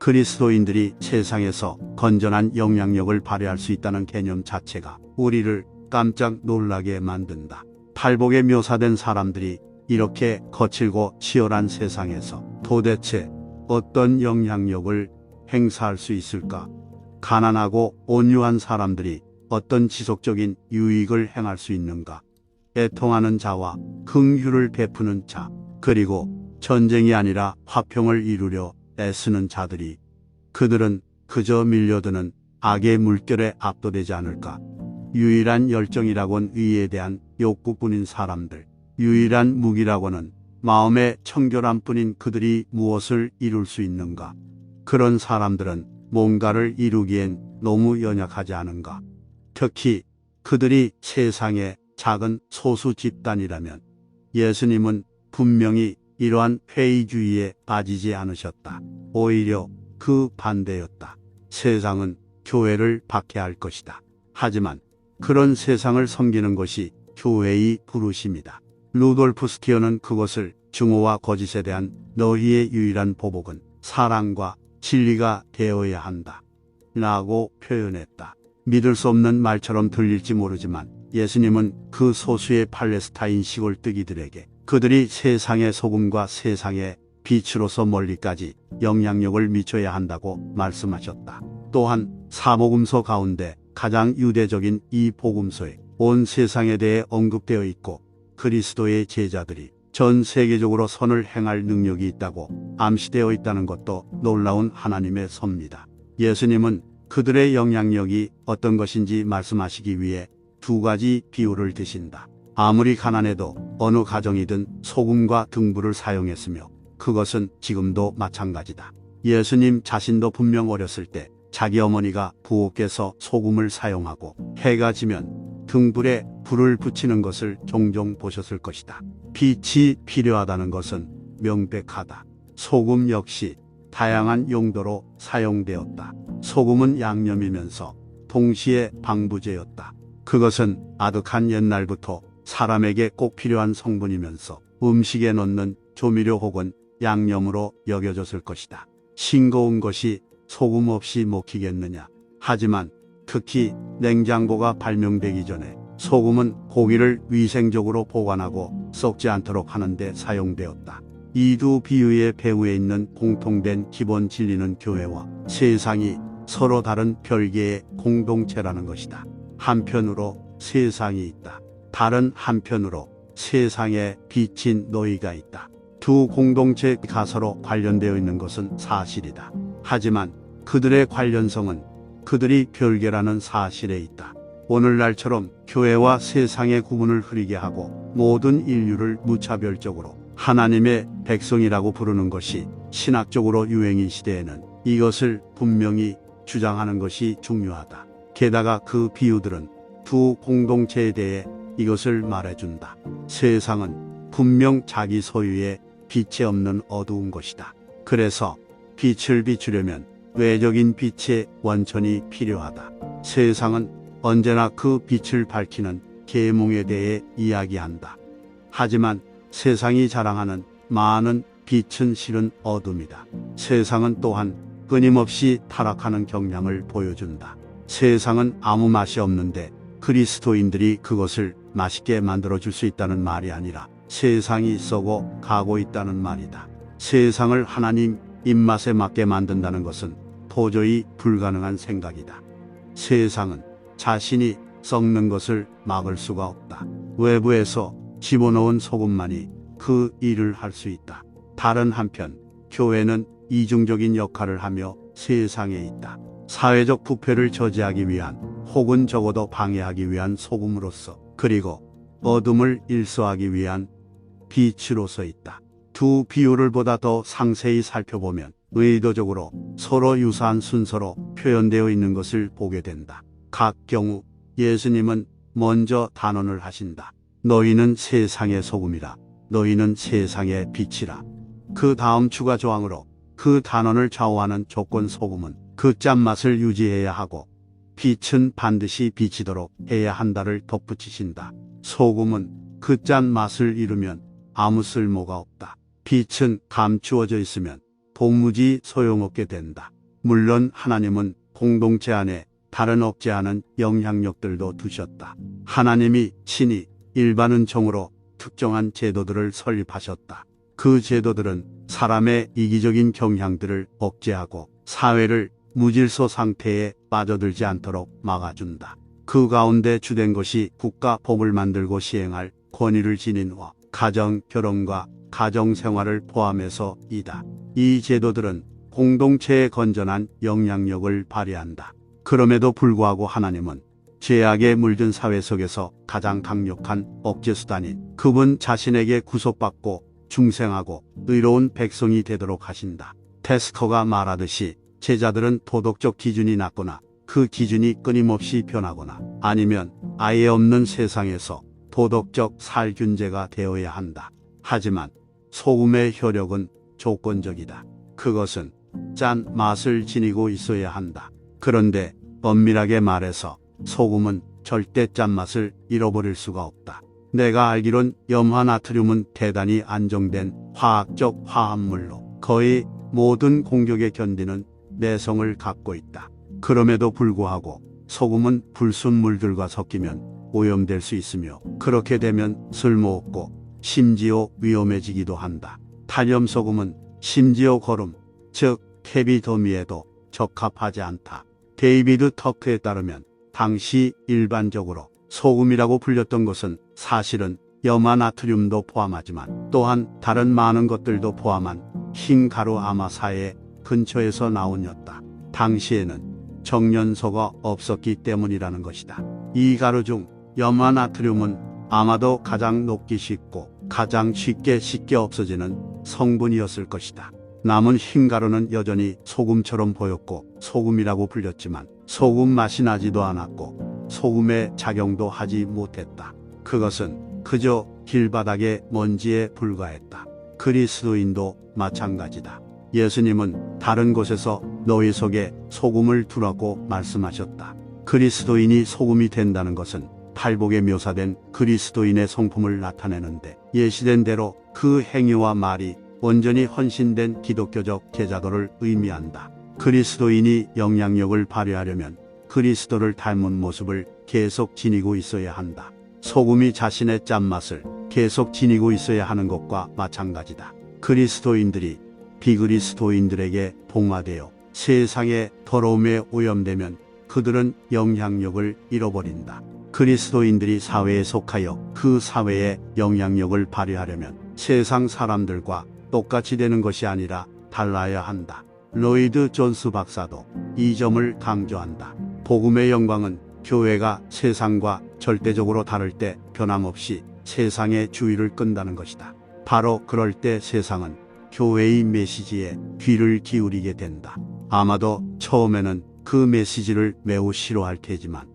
그리스도인들이 세상에서 건전한 영향력을 발휘할 수 있다는 개념 자체가 우리를 깜짝 놀라게 만든다. 팔복에 묘사된 사람들이 이렇게 거칠고 치열한 세상에서 도대체 어떤 영향력을 행사할 수 있을까? 가난하고 온유한 사람들이 어떤 지속적인 유익을 행할 수 있는가? 애통하는 자와 긍휼을 베푸는 자, 그리고 전쟁이 아니라 화평을 이루려 애쓰는 자들이 그들은 그저 밀려드는 악의 물결에 압도되지 않을까? 유일한 열정이라곤 의에 대한 욕구뿐인 사람들, 유일한 무기라고는 마음의 청결함뿐인 그들이 무엇을 이룰 수 있는가? 그런 사람들은 뭔가를 이루기엔 너무 연약하지 않은가? 특히 그들이 세상의 작은 소수 집단이라면 예수님은 분명히 이러한 회의주의에 빠지지 않으셨다. 오히려 그 반대였다. 세상은 교회를 박해할 것이다. 하지만 그런 세상을 섬기는 것이 교회의 부르심이다. 루돌프 스키어는 그것을 증오와 거짓에 대한 너희의 유일한 보복은 사랑과 진리가 되어야 한다. 라고 표현했다. 믿을 수 없는 말처럼 들릴지 모르지만 예수님은 그 소수의 팔레스타인 시골뜨기들에게 그들이 세상의 소금과 세상의 빛으로서 멀리까지 영향력을 미쳐야 한다고 말씀하셨다. 또한 사복음서 가운데 가장 유대적인 이 복음서에 온 세상에 대해 언급되어 있고 그리스도의 제자들이 전 세계적으로 선을 행할 능력이 있다고 암시되어 있다는 것도 놀라운 하나님의 섭니다. 예수님은 그들의 영향력이 어떤 것인지 말씀하시기 위해 두 가지 비유를 드신다. 아무리 가난해도 어느 가정이든 소금과 등불을 사용했으며 그것은 지금도 마찬가지다. 예수님 자신도 분명 어렸을 때 자기 어머니가 부엌에서 소금을 사용하고 해가 지면 등불에 불을 붙이는 것을 종종 보셨을 것이다. 빛이 필요하다는 것은 명백하다. 소금 역시 다양한 용도로 사용되었다. 소금은 양념이면서 동시에 방부제였다. 그것은 아득한 옛날부터 사람에게 꼭 필요한 성분이면서 음식에 넣는 조미료 혹은 양념으로 여겨졌을 것이다. 싱거운 것이 소금 없이 먹히겠느냐. 하지만 특히 냉장고가 발명되기 전에 소금은 고기를 위생적으로 보관하고 썩지 않도록 하는데 사용되었다. 이두 비유의 배후에 있는 공통된 기본 진리는 교회와 세상이 서로 다른 별개의 공동체라는 것이다. 한편으로 세상이 있다. 다른 한편으로 세상에 비친 너희가 있다. 두 공동체 가 서로 관련되어 있는 것은 사실이다. 하지만 그들의 관련성은 그들이 별개라는 사실에 있다. 오늘날처럼 교회와 세상의 구분을 흐리게 하고 모든 인류를 무차별적으로 하나님의 백성이라고 부르는 것이 신학적으로 유행인 시대에는 이것을 분명히 주장하는 것이 중요하다. 게다가 그 비유들은 두 공동체에 대해 이것을 말해준다. 세상은 분명 자기 소유의 빛이 없는 어두운 것이다. 그래서 빛을 비추려면 외적인 빛의 원천이 필요하다. 세상은 언제나 그 빛을 밝히는 계몽에 대해 이야기한다. 하지만 세상이 자랑하는 많은 빛은 실은 어둠이다. 세상은 또한 끊임없이 타락하는 경향을 보여준다. 세상은 아무 맛이 없는데 그리스도인들이 그것을 맛있게 만들어 줄 수 있다는 말이 아니라 세상이 썩어 가고 있다는 말이다. 세상을 하나님 입맛에 맞게 만든다는 것은 도저히 불가능한 생각이다. 세상은 자신이 썩는 것을 막을 수가 없다. 외부에서 집어넣은 소금만이 그 일을 할 수 있다. 다른 한편 교회는 이중적인 역할을 하며 세상에 있다. 사회적 부패를 저지하기 위한 혹은 적어도 방해하기 위한 소금으로서 그리고 어둠을 일소하기 위한 빛으로서 있다. 두 비유를 보다 더 상세히 살펴보면 의도적으로 서로 유사한 순서로 표현되어 있는 것을 보게 된다. 각 경우 예수님은 먼저 단언을 하신다. 너희는 세상의 소금이라. 너희는 세상의 빛이라. 그 다음 추가 조항으로 그 단언을 좌우하는 조건 소금은 그 짠맛을 유지해야 하고 빛은 반드시 비치도록 해야 한다를 덧붙이신다. 소금은 그 짠 맛을 잃으면 아무 쓸모가 없다. 빛은 감추어져 있으면 도무지 소용없게 된다. 물론 하나님은 공동체 안에 다른 없지 않은 영향력들도 두셨다. 하나님이 친히 일반 은총으로 특정한 제도들을 설립하셨다. 그 제도들은 사람의 이기적인 경향들을 억제하고 사회를 무질서 상태에 빠져들지 않도록 막아준다. 그 가운데 주된 것이 국가 법을 만들고 시행할 권위를 지닌 와 가정, 결혼과 가정 생활을 포함해서 이다. 이 제도들은 공동체의 건전한 영향력을 발휘한다. 그럼에도 불구하고 하나님은 죄악에 물든 사회 속에서 가장 강력한 억제 수단인 그분 자신에게 구속받고 중생하고 의로운 백성이 되도록 하신다. 테스커가 말하듯이 제자들은 도덕적 기준이 낮거나 그 기준이 끊임없이 변하거나 아니면 아예 없는 세상에서 도덕적 살균제가 되어야 한다. 하지만 소금의 효력은 조건적이다. 그것은 짠 맛을 지니고 있어야 한다. 그런데 엄밀하게 말해서 소금은 절대 짠맛을 잃어버릴 수가 없다. 내가 알기론 염화나트륨은 대단히 안정된 화학적 화합물로 거의 모든 공격에 견디는 내성을 갖고 있다. 그럼에도 불구하고 소금은 불순물들과 섞이면 오염될 수 있으며 그렇게 되면 쓸모없고 심지어 위험해지기도 한다. 탈염소금은 심지어 거름, 즉 헤비더미에도 적합하지 않다. 데이비드 터크에 따르면 당시 일반적으로 소금이라고 불렸던 것은 사실은 염화 나트륨도 포함하지만 또한 다른 많은 것들도 포함한 흰 가루 아마사의 근처에서 나온였다. 당시에는 정연소가 없었기 때문이라는 것이다. 이 가루 중 염화 나트륨은 아마도 가장 녹기 쉽고 가장 쉽게 쉽게 없어지는 성분이었을 것이다. 남은 흰 가루는 여전히 소금처럼 보였고 소금이라고 불렸지만 소금 맛이 나지도 않았고 소금의 작용도 하지 못했다. 그것은 그저 길바닥의 먼지에 불과했다. 그리스도인도 마찬가지다. 예수님은 다른 곳에서 너희 속에 소금을 두라고 말씀하셨다. 그리스도인이 소금이 된다는 것은 팔복에 묘사된 그리스도인의 성품을 나타내는데 예시된 대로 그 행위와 말이 온전히 헌신된 기독교적 제자도를 의미한다. 그리스도인이 영향력을 발휘하려면 그리스도를 닮은 모습을 계속 지니고 있어야 한다. 소금이 자신의 짠맛을 계속 지니고 있어야 하는 것과 마찬가지다. 그리스도인들이 비그리스도인들에게 봉화되어 세상의 더러움에 오염되면 그들은 영향력을 잃어버린다. 그리스도인들이 사회에 속하여 그 사회에 영향력을 발휘하려면 세상 사람들과 똑같이 되는 것이 아니라 달라야 한다. 로이드 존스 박사도 이 점을 강조한다. 복음의 영광은 교회가 세상과 절대적으로 다를 때 변함없이 세상의 주의를 끈다는 것이다. 바로 그럴 때 세상은 교회의 메시지에 귀를 기울이게 된다. 아마도 처음에는 그 메시지를 매우 싫어할 테지만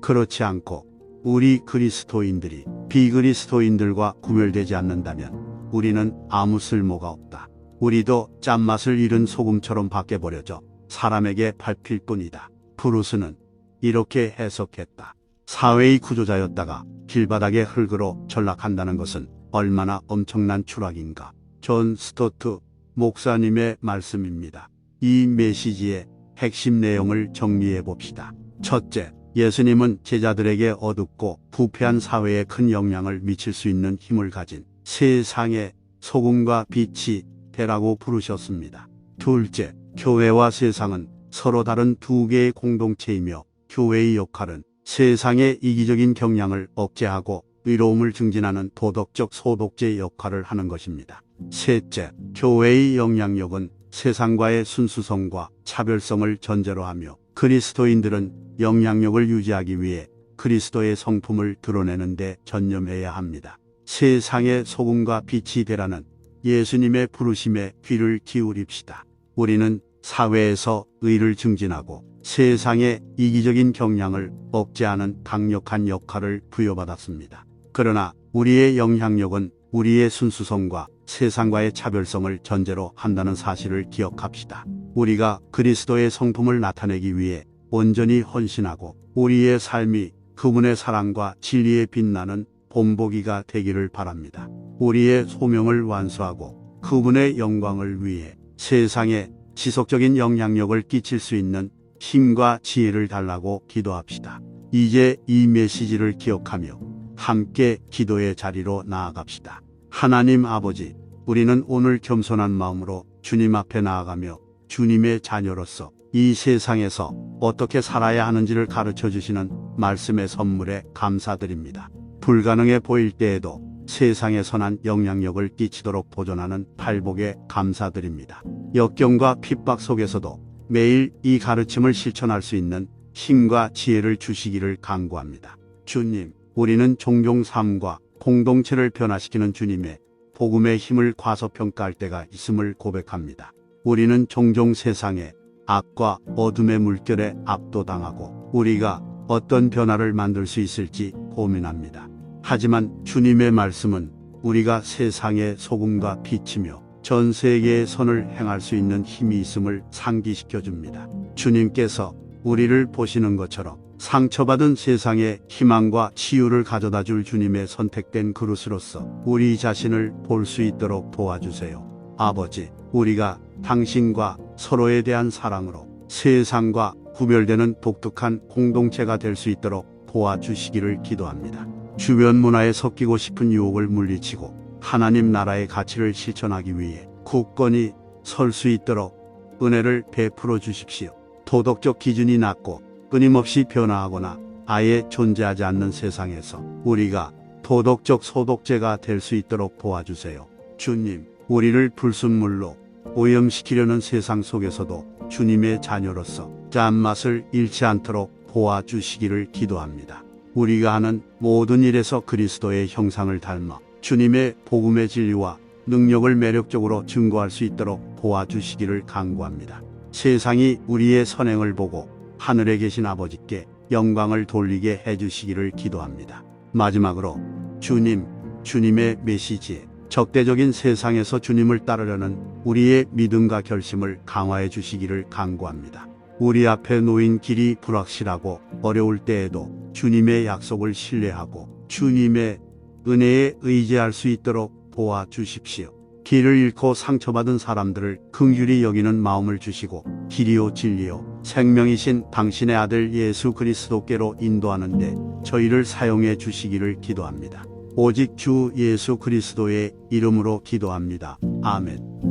그렇지 않고 우리 그리스도인들이 비그리스도인들과 구별되지 않는다면 우리는 아무 쓸모가 없다. 우리도 짠맛을 잃은 소금처럼 바뀌어버려져 사람에게 밟힐 뿐이다. 프루스는 이렇게 해석했다. 사회의 구조자였다가 길바닥의 흙으로 전락한다는 것은 얼마나 엄청난 추락인가. 존 스토트 목사님의 말씀입니다. 이 메시지의 핵심 내용을 정리해 봅시다. 첫째, 예수님은 제자들에게 어둡고 부패한 사회에 큰 영향을 미칠 수 있는 힘을 가진 세상의 소금과 빛이 되라고 부르셨습니다. 둘째, 교회와 세상은 서로 다른 두 개의 공동체이며 교회의 역할은 세상의 이기적인 경향을 억제하고 의로움을 증진하는 도덕적 소독제 역할을 하는 것입니다. 셋째, 교회의 영향력은 세상과의 순수성과 차별성을 전제로 하며 그리스도인들은 영향력을 유지하기 위해 그리스도의 성품을 드러내는 데 전념해야 합니다. 세상의 소금과 빛이 되라는 예수님의 부르심에 귀를 기울입시다. 우리는 사회에서 의를 증진하고 세상의 이기적인 경향을 억제하는 강력한 역할을 부여받았습니다. 그러나 우리의 영향력은 우리의 순수성과 세상과의 차별성을 전제로 한다는 사실을 기억합시다. 우리가 그리스도의 성품을 나타내기 위해 온전히 헌신하고 우리의 삶이 그분의 사랑과 진리에 빛나는 본보기가 되기를 바랍니다. 우리의 소명을 완수하고 그분의 영광을 위해 세상에 지속적인 영향력을 끼칠 수 있는 힘과 지혜를 달라고 기도합시다. 이제 이 메시지를 기억하며 함께 기도의 자리로 나아갑시다. 하나님 아버지, 우리는 오늘 겸손한 마음으로 주님 앞에 나아가며 주님의 자녀로서 이 세상에서 어떻게 살아야 하는지를 가르쳐 주시는 말씀의 선물에 감사드립니다. 불가능해 보일 때에도 세상에 선한 영향력을 끼치도록 보존하는 팔복에 감사드립니다. 역경과 핍박 속에서도 매일 이 가르침을 실천할 수 있는 힘과 지혜를 주시기를 간구합니다. 주님, 우리는 종종 삶과 공동체를 변화시키는 주님의 복음의 힘을 과소평가할 때가 있음을 고백합니다. 우리는 종종 세상에 악과 어둠의 물결에 압도당하고 우리가 어떤 변화를 만들 수 있을지 고민합니다. 하지만 주님의 말씀은 우리가 세상의 소금과 빛이며 전 세계의 선을 행할 수 있는 힘이 있음을 상기시켜 줍니다. 주님께서 우리를 보시는 것처럼 상처받은 세상에 희망과 치유를 가져다 줄 주님의 선택된 그릇으로서 우리 자신을 볼 수 있도록 도와주세요. 아버지, 우리가 당신과 서로에 대한 사랑으로 세상과 구별되는 독특한 공동체가 될 수 있도록 도와주시기를 기도합니다. 주변 문화에 섞이고 싶은 유혹을 물리치고 하나님 나라의 가치를 실천하기 위해 굳건히 설 수 있도록 은혜를 베풀어 주십시오. 도덕적 기준이 낮고 끊임없이 변화하거나 아예 존재하지 않는 세상에서 우리가 도덕적 소독제가 될 수 있도록 도와주세요. 주님, 우리를 불순물로 오염시키려는 세상 속에서도 주님의 자녀로서 짠맛을 잃지 않도록 도와주시기를 기도합니다. 우리가 하는 모든 일에서 그리스도의 형상을 닮아 주님의 복음의 진리와 능력을 매력적으로 증거할 수 있도록 도와주시기를 간구합니다. 세상이 우리의 선행을 보고 하늘에 계신 아버지께 영광을 돌리게 해주시기를 기도합니다. 마지막으로 주님, 주님의 메시지에 적대적인 세상에서 주님을 따르려는 우리의 믿음과 결심을 강화해 주시기를 간구합니다. 우리 앞에 놓인 길이 불확실하고 어려울 때에도 주님의 약속을 신뢰하고 주님의 은혜에 의지할 수 있도록 도와주십시오. 길을 잃고 상처받은 사람들을 긍휼히 여기는 마음을 주시고 길이요 진리요 생명이신 당신의 아들 예수 그리스도께로 인도하는데 저희를 사용해 주시기를 기도합니다. 오직 주 예수 그리스도의 이름으로 기도합니다. 아멘.